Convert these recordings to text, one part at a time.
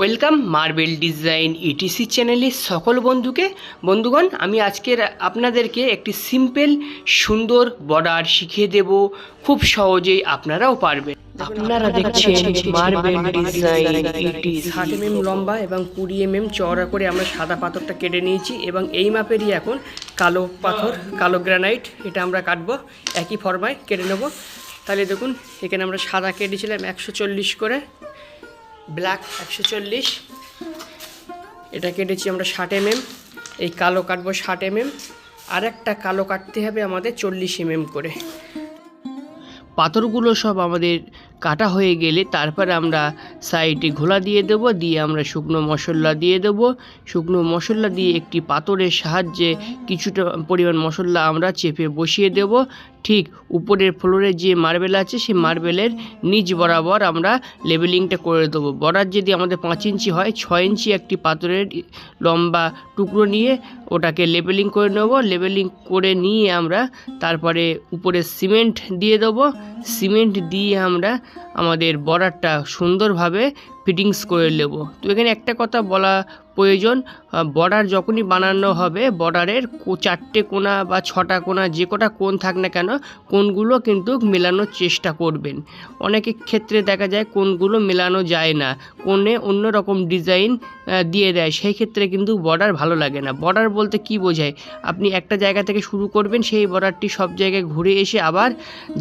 Welcome marble design etc চ্যানেলের সকল বন্ধুকে। বন্ধুগণ আমি আজকের আপনাদেরকে একটি সিম্পল সুন্দর বর্ডার শিখিয়ে দেব। খুব সহজেই আপনারাও পারবেন। আপনারা দেখছেন মার্বেল ডিজাইন ইটি ষাট এম লম্বা এবং কুড়ি এম এম চওড়া করে আমরা সাদা পাথরটা কেটে নিয়েছি এবং এই মাপেরই এখন কালো পাথর কালো গ্রানাইট এটা আমরা কাটবো একই ফর্মায় কেটে নেব। তাহলে দেখুন এখানে আমরা সাদা কেটেছিলাম একশো চল্লিশ করে। ব্ল্যাক একশো চল্লিশ। এটা কেটেছি আমরা ষাট এমএম এই কালো কাটবো ষাট এমএম আর একটা কালো কাটতে হবে আমাদের চল্লিশ এমএম করে। পাথরগুলো সব আমাদের কাটা হয়ে গেলে তারপরে আমরা সাইডে ঘোলা দিয়ে দেব, দিয়ে আমরা শুকনো মশলা দিয়ে দেব। শুকনো মশলা দিয়ে একটি পাথরের সাহায্যে কিছুটা পরিমাণ মশলা আমরা চেপে বসিয়ে দেব। ঠিক উপরের ফ্লোরে যে মার্বেল আছে, সেই মার্বেলের নিচ বরাবর আমরা লেবেলিংটা করে দেবো। বর্ডার যদি আমাদের পাঁচ ইঞ্চি হয়, ছয় ইঞ্চি একটি পাথরের লম্বা টুকরো নিয়ে ওটাকে লেবেলিং করে নেব। লেবেলিং করে নিয়ে আমরা তারপরে উপরে সিমেন্ট দিয়ে দেবো। সিমেন্ট দিয়ে আমরা আমাদের বর্ডারটা সুন্দরভাবে ফিটিংস করে নেব। তো এখানে একটা কথা বলা প্রয়োজন বর্ডার যখনই বানানো হবে বর্ডারের চারটে কোনা বা ছটা কোনা যে কটা কোণ থাক না কেন কোনগুলো কিন্তু মেলানোর চেষ্টা করবেন। অনেকের ক্ষেত্রে দেখা যায় কোনগুলো মেলানো যায় না, কোণে অন্য রকম ডিজাইন দিয়ে দেয়, সেই ক্ষেত্রে কিন্তু বর্ডার ভালো লাগে না। বর্ডার বলতে কি বোঝায়? আপনি একটা জায়গা থেকে শুরু করবেন, সেই বর্ডারটি সব জায়গায় ঘুরে এসে আবার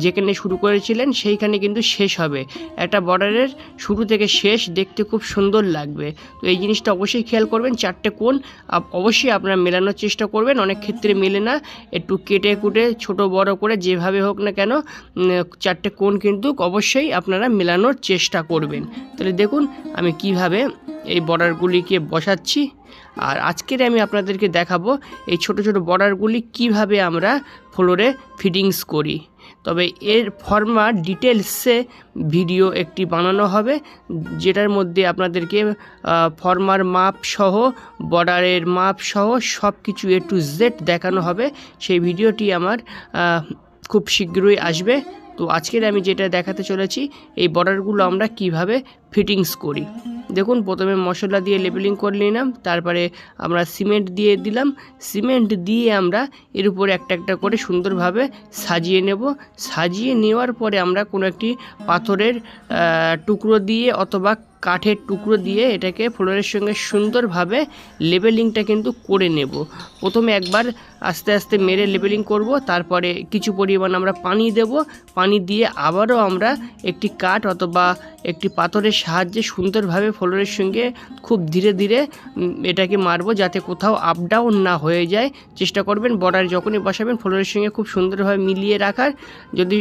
যেখানে শুরু করেছিলেন, সেইখানে কিন্তু শেষ হবে। একটা বর্ডারের শুরু থেকে শেষ দেখতে খুব সুন্দর লাগবে। তো এই জিনিসটা অবশ্যই খেয়াল করবেন, চারটে কোণ। অবশ্যই আপনারা মেলানোর চেষ্টা করবেন, অনেক ক্ষেত্রে মেলে না। একটু কেটে কুটে, ছোট, বড় করে যেভাবে হোক না কেন চারটে কোণ কিন্তু অবশ্যই আপনারা মেলানোর চেষ্টা করবেন। তাহলে দেখুন, আমি কীভাবে এই বর্ডারগুলিকে বসাচ্ছি। আর আজকের আমি আপনাদেরকে দেখাবো এই ছোট ছোট বর্ডারগুলি কীভাবে আমরা ফ্লোরে ফিটিংস করি। তবে এর ফর্মা ডিটেলসে ভিডিও একটি বানানো হবে, যেটার মধ্যে আপনাদেরকে ফর্মার মাপ সহ, বর্ডারের মাপ সহ সব কিছু এ টু জেড দেখানো হবে। সেই ভিডিওটি আমার খুব শীঘ্রই আসবে। তো আজকের আমি যেটা দেখাতে চলেছি, এই বর্ডারগুলো আমরা কীভাবে ফিটিংস করি। দেখুন, প্রথমে মশলা দিয়ে লেবেলিং করে নিলাম, তারপরে আমরা সিমেন্ট দিয়ে দিলাম। সিমেন্ট দিয়ে আমরা এর উপরে একটা একটা করে সুন্দরভাবে সাজিয়ে নেব। সাজিয়ে নেওয়ার পরে আমরা কোনো একটি পাথরের টুকরো দিয়ে অথবা কাঠের টুকরো দিয়ে এটাকে ফ্লোরের সঙ্গে সুন্দরভাবে লেবেলিংটা কিন্তু করে নেব। প্রথমে একবার আস্তে আস্তে মেরে লেবেলিং করব, তারপরে কিছু পরিমাণ আমরা পানি দেব। পানি দিয়ে আবারও আমরা একটি কাঠ অথবা একটি পাথরের সাহায্যে সুন্দরভাবে ফ্লোরের সঙ্গে খুব ধীরে ধীরে এটাকে মারবো যাতে কোথাও আপ ডাউন না হয়ে যায়। চেষ্টা করবেন বর্ডার যখনই বসাবেন, ফ্লোরের সঙ্গে খুব সুন্দরভাবে মিলিয়ে রাখার। যদি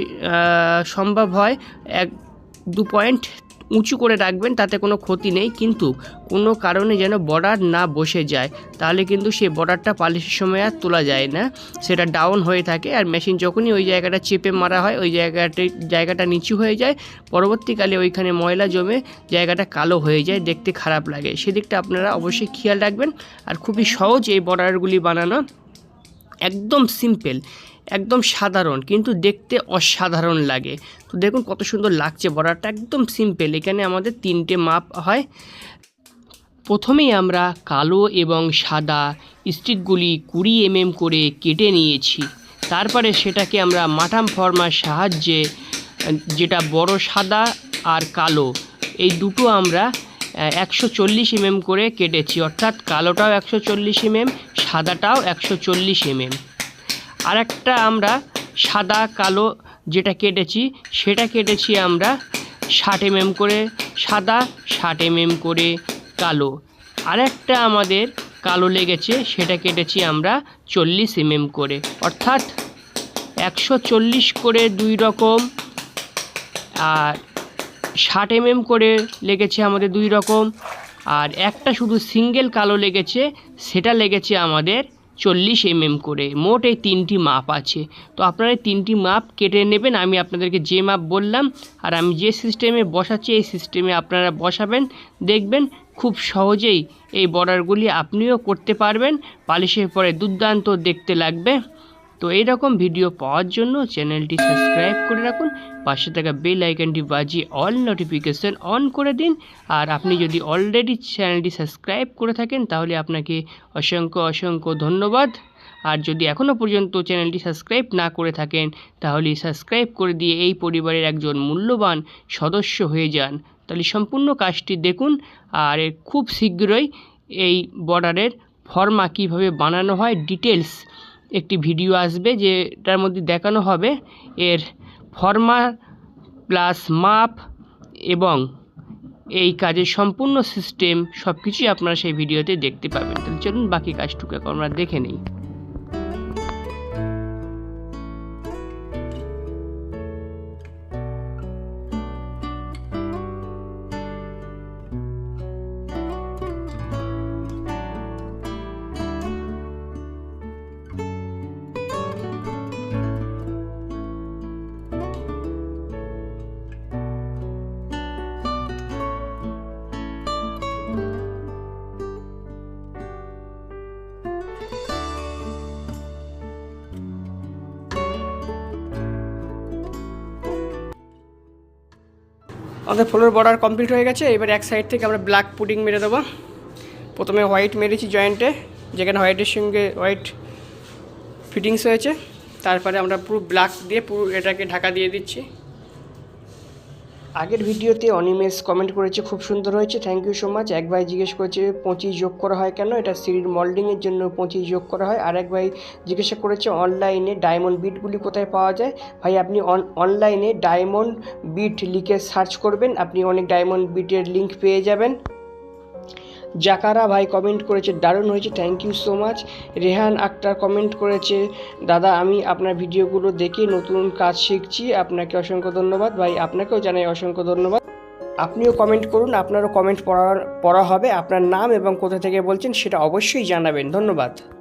সম্ভব হয়, এক দু পয়েন্ট উঁচু করে রাখবেন, তাতে কোনো ক্ষতি নেই। কিন্তু কোনো কারণে যেন বর্ডার না বসে যায়, তাহলে কিন্তু সেই বর্ডারটা পালিশের সময় আর তোলা যায় না। সেটা ডাউন হয়ে থাকে আর মেশিন যখনই ওই জায়গাটা চেপে মারা হয়, ওই জায়গাটি, জায়গাটা নিচু হয়ে যায়। পরবর্তীকালে ওইখানে ময়লা জমে জায়গাটা কালো হয়ে যায়, দেখতে খারাপ লাগে। সেদিকটা আপনারা অবশ্যই খেয়াল রাখবেন। আর খুবই সহজ এই বর্ডারগুলি বানানো। একদম সিম্পল একদম সাধারণ, কিন্তু দেখতে অসাধারণ লাগে। তো দেখুন কত সুন্দর লাগছে বর্ডারটা, একদম সিম্পল এখানে আমাদের তিনটে মাপ হয়। প্রথমেই আমরা কালো এবং সাদা স্টিকগুলি কুড়ি এমএম করে কেটে নিয়েছি। তারপরে সেটাকে আমরা মাটাম ফর্মার সাহায্যে, যেটা বড় সাদা আর কালো, এই দুটো আমরা একশো চল্লিশ এমএম করে কেটেছি। অর্থাৎ কালোটাও একশো চল্লিশ এমএম সাদাটাও একশো চল্লিশ এমএম আর একটা আমরা সাদা, কালো যেটা কেটেছি, সেটা কেটেছি আমরা ষাট এমএম করে, সাদা ষাট এমএম করে, কালো। আর একটা আমাদের কালো লেগেছে, সেটা কেটেছি আমরা চল্লিশ এমএম করে। অর্থাৎ একশো চল্লিশ করে দুই রকম, আর ষাট এমএম করে লেগেছে আমাদের দুই রকম, আর একটা শুধু সিঙ্গেল কালো লেগেছে, সেটা লেগেছে আমাদের চল্লিশ এমএম করে। মোট এই তিনটি মাপ আছে। তো আপনারা তিনটি মাপ কেটে নেবেন, আমি আপনাদেরকে যে মাপ বললাম আর আমি যে সিস্টেমে বসাচ্ছি, এই সিস্টেমে আপনারা বসাবেন, দেখবেন খুব সহজেই এই বর্ডারগুলি আপনিও করতে পারবেন। পালিশের পরে দুর্দান্ত দেখতে লাগবে। তো এইরকম ভিডিও পাওয়ার জন্য চ্যানেলটি সাবস্ক্রাইব করে রাখুন, পাশে থাকা বেল আইকনটি বাজিয়ে অল নোটিফিকেশন অন করে দিন। আর আপনি যদি অলরেডি চ্যানেলটি সাবস্ক্রাইব করে থাকেন, তাহলে আপনাকে অসংখ্য অসংখ্য ধন্যবাদ। আর যদি এখনও পর্যন্ত চ্যানেলটি সাবস্ক্রাইব না করে থাকেন, তাহলে সাবস্ক্রাইব করে দিয়ে এই পরিবারের একজন মূল্যবান সদস্য হয়ে যান। তাহলে সম্পূর্ণ কাজটি দেখুন, আর খুব শীঘ্রই এই বর্ডারের ফর্মা কীভাবে বানানো হয় ডিটেলস একটি ভিডিও আসবে যেটার মধ্যে দেখানো হবে এর ফর্মা প্লাস মাপ এবং এই কাজের সম্পূর্ণ সিস্টেম সব কিছুই আপনারা সেই ভিডিওতে দেখতে পাবেন। তাহলে চলুন বাকি কাজটুকু আমরা দেখে নিই। আমাদের ফ্লোর বর্ডার কমপ্লিট হয়ে গেছে। এবার এক সাইড থেকে আমরা ব্ল্যাক পুডিং মেরে দেবো। প্রথমে হোয়াইট মেরেছি জয়েন্টে যেখানে হোয়াইটের সঙ্গে হোয়াইট ফিটিংস হয়েছে। তারপরে আমরা পুরো ব্ল্যাক দিয়ে পুরো এটাকে ঢাকা দিয়ে দিচ্ছি। আগের ভিডিওতে অনিমেষ কমেন্ট করেছে, খুব সুন্দর হয়েছে থ্যাংক ইউ সো মাচ এক ভাই জিজ্ঞেস করেছে, পঁচিশ যোগ করা হয় কেন? এটা সিঁড়ির মল্ডিংয়ের জন্য পঁচিশ যোগ করা হয়। আর এক ভাই জিজ্ঞাসা করেছে অনলাইনে ডায়মন্ড বিটগুলি কোথায় পাওয়া যায়? ভাই, আপনি অনলাইনে ডায়মন্ড বিট লিখে সার্চ করবেন, আপনি অনেক ডায়মন্ড বিটের লিঙ্ক পেয়ে যাবেন। জাকারা ভাই কমেন্ট করেছে, দারুণ হয়েছে thank you so much Rehan Akhtar comment করেছে, দাদা, আমি আপনার ভিডিওগুলো দেখে নতুন কাজ শিখছি, আপনাকে অসংখ্য ধন্যবাদ। ভাই, আপনাকেও জানাই অসংখ্য ধন্যবাদ। আপনিও কমেন্ট করুন, আপনারও কমেন্ট পড়া পড়া হবে, আপনার নাম এবং কোথা থেকে বলছেন সেটা অবশ্যই জানাবেন। ধন্যবাদ।